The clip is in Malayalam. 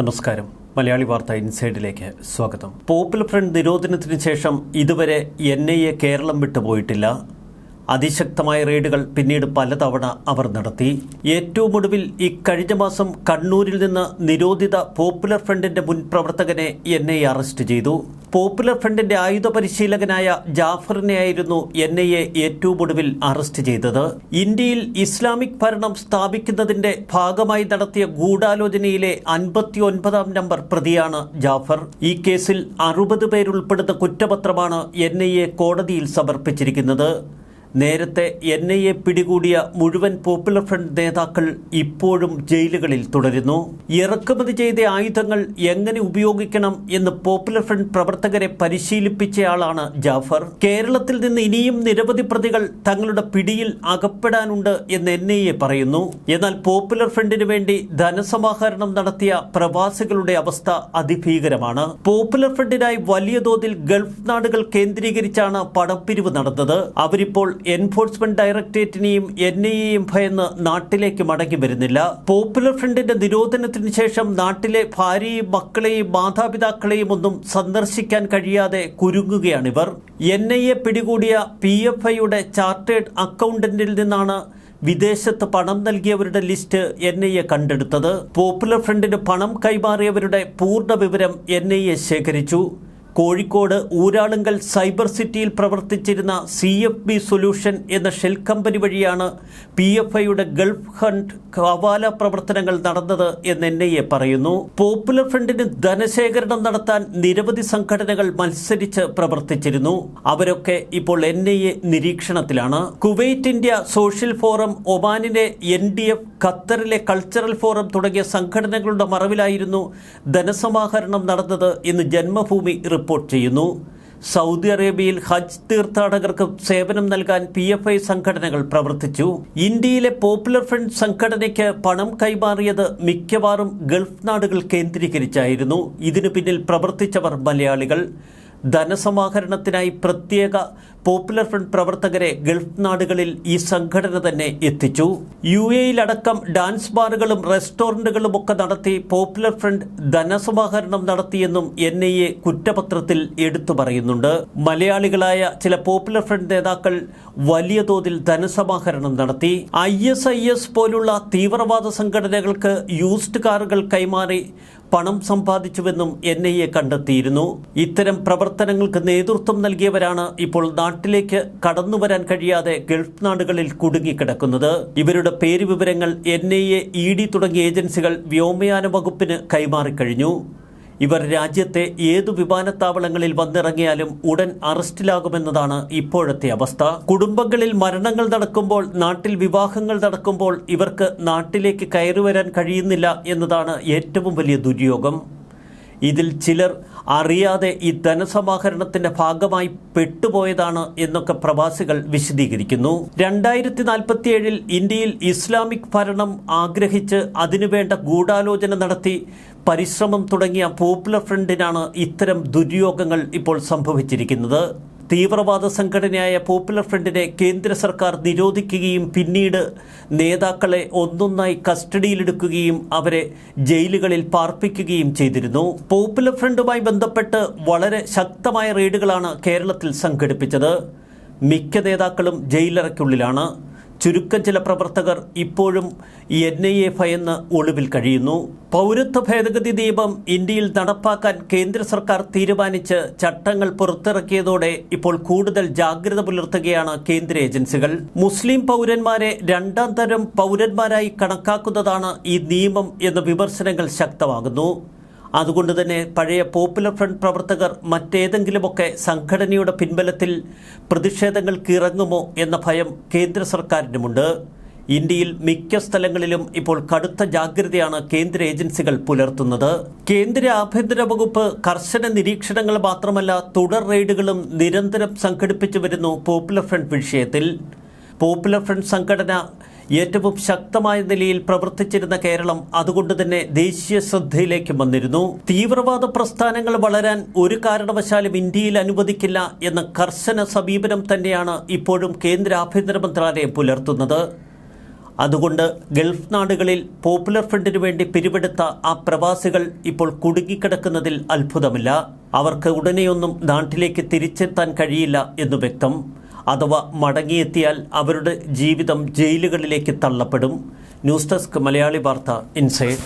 നമസ്കാരം. മലയാളി വാർത്ത ഇൻസൈഡിലേക്ക് സ്വാഗതം. പോപ്പുലർ ഫ്രണ്ട് നിരോധനത്തിന് ശേഷം ഇതുവരെ എൻ ഐ എ കേരളം വിട്ടുപോയിട്ടില്ല. അതിശക്തമായ റെയ്ഡുകൾ പിന്നീട് പലതവണ അവർ നടത്തി. ഏറ്റവും ഒടുവിൽ ഇക്കഴിഞ്ഞ മാസം കണ്ണൂരിൽ നിന്ന് നിരോധിത പോപ്പുലർ ഫ്രണ്ടിന്റെ മുൻ പ്രവർത്തകനെ എൻ ഐ അറസ്റ്റ് ചെയ്തു. പോപ്പുലർ ഫ്രണ്ടിന്റെ ആയുധ പരിശീലകനായ ജാഫറിനെയായിരുന്നു എൻ ഐ എ ഏറ്റവും ഒടുവിൽ അറസ്റ്റ് ചെയ്തത്. ഇന്ത്യയിൽ ഇസ്ലാമിക് ഭരണം സ്ഥാപിക്കുന്നതിന്റെ ഭാഗമായി നടത്തിയ ഗൂഢാലോചനയിലെ അൻപത്തി ഒൻപതാം നമ്പർ പ്രതിയാണ് ജാഫർ. ഈ കേസിൽ അറുപത് പേരുൾപ്പെടുന്ന കുറ്റപത്രമാണ് എൻ ഐ എ കോടതിയിൽ സമർപ്പിച്ചിരിക്കുന്നത്. നേരത്തെ എൻ ഐ എ പിടികൂടിയ മുഴുവൻ പോപ്പുലർ ഫ്രണ്ട് നേതാക്കൾ ഇപ്പോഴും ജയിലുകളിൽ തുടരുന്നു. ഇറക്കുമതി ചെയ്ത ആയുധങ്ങൾ എങ്ങനെ ഉപയോഗിക്കണം എന്ന് പോപ്പുലർ ഫ്രണ്ട് പ്രവർത്തകരെ പരിശീലിപ്പിച്ചയാളാണ് ജാഫർ. കേരളത്തിൽ നിന്ന് ഇനിയും നിരവധി പ്രതികൾ തങ്ങളുടെ പിടിയിൽ അകപ്പെടാനുണ്ട് എന്ന് എൻ ഐ എ പറയുന്നു. എന്നാൽ പോപ്പുലർ ഫ്രണ്ടിന് വേണ്ടി ധനസമാഹരണം നടത്തിയ പ്രവാസികളുടെ അവസ്ഥ അതിഭീകരമാണ്. പോപ്പുലർ ഫ്രണ്ടിനായി വലിയ തോതിൽ ഗൾഫ് നാടുകൾ കേന്ദ്രീകരിച്ചാണ് പണപ്പിരിവ് നടന്നത്. അവരിപ്പോൾ എൻഫോഴ്സ്മെന്റ് ഡയറക്ടറേറ്റിനെയും എൻ ഐ എയും ഭയന്ന് നാട്ടിലേക്ക് മടങ്ങി വരുന്നില്ല. പോപ്പുലർ ഫ്രണ്ടിന്റെ നിരോധനത്തിന് ശേഷം നാട്ടിലെ ഭാര്യയും മക്കളെയും മാതാപിതാക്കളെയും ഒന്നും സന്ദർശിക്കാൻ കഴിയാതെ കുരുങ്ങുകയാണിവർ എൻ ഐ എ പിടികൂടിയ പി എഫ് ഐയുടെ ചാർട്ടേഡ് അക്കൗണ്ടന്റിൽ നിന്നാണ് വിദേശത്ത് പണം നൽകിയവരുടെ ലിസ്റ്റ് എൻ ഐ എ കണ്ടെടുത്തത്. പോപ്പുലർ ഫ്രണ്ടിന് പണം കൈമാറിയവരുടെ പൂർണ വിവരം എൻ ഐ എ ശേഖരിച്ചു. കോഴിക്കോട് ഊരാളുങ്കൽ സൈബർ സിറ്റിയിൽ പ്രവർത്തിച്ചിരുന്ന സി എഫ് ബി സൊല്യൂഷൻ എന്ന ഷെൽ കമ്പനി വഴിയാണ് പി എഫ് ഐയുടെ ഗൾഫ് ഹണ്ട് ഹവാല പ്രവർത്തനങ്ങൾ നടന്നത് എന്ന് എൻ ഐ എ പറയുന്നു. പോപ്പുലർ ഫ്രണ്ടിന് ധനശേഖരണം നടത്താൻ നിരവധി സംഘടനകൾ മത്സരിച്ച് പ്രവർത്തിച്ചിരുന്നു. അവരൊക്കെ ഇപ്പോൾ എൻ ഐ എ നിരീക്ഷണത്തിലാണ്. കുവൈറ്റ് ഇന്ത്യ സോഷ്യൽ ഫോറം ഒമാനിലെ എൻ ഡി എഫ് ഖത്തറിലെ കൾച്ചറൽ ഫോറം തുടങ്ങിയ സംഘടനകളുടെ മറവിലായിരുന്നു ധനസമാഹരണം നടന്നത് എന്ന് ജന്മഭൂമി റിപ്പോർട്ട് ചെയ്യുന്നു. സൗദി അറേബ്യയിൽ ഹജ്ജ് തീർത്ഥാടകർക്ക് സേവനം നൽകാൻ പി എഫ് ഐ സംഘടനകൾ പ്രവർത്തിച്ചു. ഇന്ത്യയിലെ പോപ്പുലർ ഫ്രണ്ട് സംഘടനയ്ക്ക് പണം കൈമാറിയത് മിക്കവാറും ഗൾഫ് നാടുകൾ കേന്ദ്രീകരിച്ചായിരുന്നു. ഇതിനു പിന്നിൽ പ്രവർത്തിച്ചവർ മലയാളികൾ. ധനസമാഹരണത്തിനായി പ്രത്യേക പോപ്പുലർ ഫ്രണ്ട് പ്രവർത്തകരെ ഗൾഫ് നാടുകളിൽ ഈ സംഘടന തന്നെ എത്തിച്ചു. യു എയിലടക്കം ഡാൻസ് ബാറുകളും റെസ്റ്റോറന്റുകളും ഒക്കെ നടത്തി പോപ്പുലർ ഫ്രണ്ട് ധനസമാഹരണം നടത്തിയെന്നും എൻ ഐ എ കുറ്റപത്രത്തിൽ എടുത്തു പറയുന്നുണ്ട്. മലയാളികളായ ചില പോപ്പുലർ ഫ്രണ്ട് നേതാക്കൾ വലിയ തോതിൽ ധനസമാഹരണം നടത്തി. ഐ എസ് ഐ എസ് പോലുള്ള തീവ്രവാദ സംഘടനകൾക്ക് യൂസ്ഡ് കാറുകൾ കൈമാറി പണം സമ്പാദിച്ചുവെന്നും എൻ ഐ എ കണ്ടെത്തിയിരുന്നു. ഇത്തരം പ്രവർത്തനങ്ങൾക്ക് നേതൃത്വം നൽകിയവരാണ് ഇപ്പോൾ നാട്ടിലേക്ക് കടന്നു വരാൻ കഴിയാതെ ഗൾഫ് നാടുകളിൽ കുടുങ്ങിക്കിടക്കുന്നത്. ഇവരുടെ പേര് വിവരങ്ങൾ N I A E D തുടങ്ങിയ ഏജൻസികൾ വ്യോമയാന വകുപ്പിന് കൈമാറിക്കഴിഞ്ഞു ഇവർ രാജ്യത്തെ ഏതു വിമാനത്താവളങ്ങളിൽ വന്നിറങ്ങിയാലും ഉടൻ അറസ്റ്റിലാകുമെന്നതാണ് ഇപ്പോഴത്തെ അവസ്ഥ. കുടുംബങ്ങളിൽ മരണങ്ങൾ നടക്കുമ്പോൾ നാട്ടിൽ വിവാഹങ്ങൾ നടക്കുമ്പോൾ ഇവർക്ക് നാട്ടിലേക്ക് കയറി വരാൻ കഴിയുന്നില്ല എന്നതാണ് ഏറ്റവും വലിയ ദുര്യോഗം. ഇതിൽ ചിലർ അറിയാതെ ഈ ധനസമാഹരണത്തിന്റെ ഭാഗമായി പെട്ടുപോയതാണ് എന്നൊക്കെ പ്രവാസികൾ വിശദീകരിക്കുന്നു. രണ്ടായിരത്തി നാൽപ്പത്തിയേഴിൽ ഇന്ത്യയിൽ ഇസ്ലാമിക് ഭരണം ആഗ്രഹിച്ച് അതിനുവേണ്ട ഗൂഢാലോചന നടത്തി പരിശ്രമം തുടങ്ങിയ പോപ്പുലർ ഫ്രണ്ടിനാണ് ഇത്തരം ദുര്യോഗങ്ങൾ ഇപ്പോൾ സംഭവിച്ചിരിക്കുന്നത്. തീവ്രവാദ സംഘടനയായ പോപ്പുലർ ഫ്രണ്ടിനെ കേന്ദ്ര സർക്കാർ നിരോധിക്കുകയും പിന്നീട് നേതാക്കളെ ഒന്നൊന്നായി കസ്റ്റഡിയിലെടുക്കുകയും അവരെ ജയിലുകളിൽ പാർപ്പിക്കുകയും ചെയ്തിരുന്നു. പോപ്പുലർ ഫ്രണ്ടുമായി ബന്ധപ്പെട്ട് വളരെ ശക്തമായ റെയ്ഡുകളാണ് കേരളത്തിൽ സംഘടിപ്പിച്ചത്. മിക്ക നേതാക്കളും ജയിലറയ്ക്കുള്ളിലാണ്. ചുരുക്കം ചില പ്രവർത്തകർ ഇപ്പോഴും എൻ ഐ എ ഭയന്ന് ഒളിവിൽ കഴിയുന്നു. പൗരത്വ ഭേദഗതി നിയമം ഇന്ത്യയിൽ നടപ്പാക്കാൻ കേന്ദ്ര സർക്കാർ തീരുമാനിച്ച് ചട്ടങ്ങൾ പുറത്തിറക്കിയതോടെ ഇപ്പോൾ കൂടുതൽ ജാഗ്രത പുലർത്തുകയാണ് കേന്ദ്ര ഏജൻസികൾ. മുസ്ലിം പൗരന്മാരെ രണ്ടാം തരം പൗരന്മാരായി കണക്കാക്കുന്നതാണ് ഈ നിയമം എന്ന വിമർശനങ്ങൾ ശക്തമാകുന്നു. അതുകൊണ്ട് തന്നെ പഴയ പോപ്പുലർ ഫ്രണ്ട് പ്രവർത്തകർ മറ്റേതെങ്കിലുമൊക്കെ സംഘടനയുടെ പിൻബലത്തിൽ പ്രതിഷേധങ്ങൾക്ക് ഇറങ്ങുമോ എന്ന ഭയം കേന്ദ്ര സർക്കാരിനുമുണ്ട്. ഇന്ത്യയിൽ മിക്ക സ്ഥലങ്ങളിലും ഇപ്പോൾ കടുത്ത ജാഗ്രതയാണ് കേന്ദ്ര ഏജൻസികൾ പുലർത്തുന്നത്. കേന്ദ്ര ആഭ്യന്തര വകുപ്പ് കർശന നിരീക്ഷണങ്ങൾ മാത്രമല്ല തുടർ റെയ്ഡുകളും നിരന്തരം സംഘടിപ്പിച്ചു വരുന്നു പോപ്പുലർ ഫ്രണ്ട് വിഷയത്തിൽ. പോപ്പുലർ ഫ്രണ്ട് സംഘടന ഏറ്റവും ശക്തമായ നിലയിൽ പ്രവർത്തിച്ചിരുന്ന കേരളം അതുകൊണ്ട് തന്നെ ദേശീയ ശ്രദ്ധയിലേക്ക് വന്നിരുന്നു. തീവ്രവാദ പ്രസ്ഥാനങ്ങൾ വളരാൻ ഒരു കാരണവശാലും ഇന്ത്യയിൽ അനുവദിക്കില്ല എന്ന കർശന സമീപനം തന്നെയാണ് ഇപ്പോഴും കേന്ദ്ര ആഭ്യന്തര മന്ത്രാലയം പുലർത്തുന്നത്. അതുകൊണ്ട് ഗൾഫ് നാടുകളിൽ പോപ്പുലർ ഫ്രണ്ടിനു വേണ്ടി പിരിവെടുത്ത ആ പ്രവാസികൾ ഇപ്പോൾ കുടുങ്ങിക്കിടക്കുന്നതിൽ അത്ഭുതമില്ല. അവർക്ക് ഉടനെയൊന്നും നാട്ടിലേക്ക് തിരിച്ചെത്താൻ കഴിയില്ല എന്ന് വ്യക്തം. അഥവാ മടങ്ങിയെത്തിയാൽ അവരുടെ ജീവിതം ജയിലുകളിലേക്ക് തള്ളപ്പെടും. ന്യൂസ് ഡെസ്ക് മലയാളി വാർത്ത ഇൻസൈഡ്.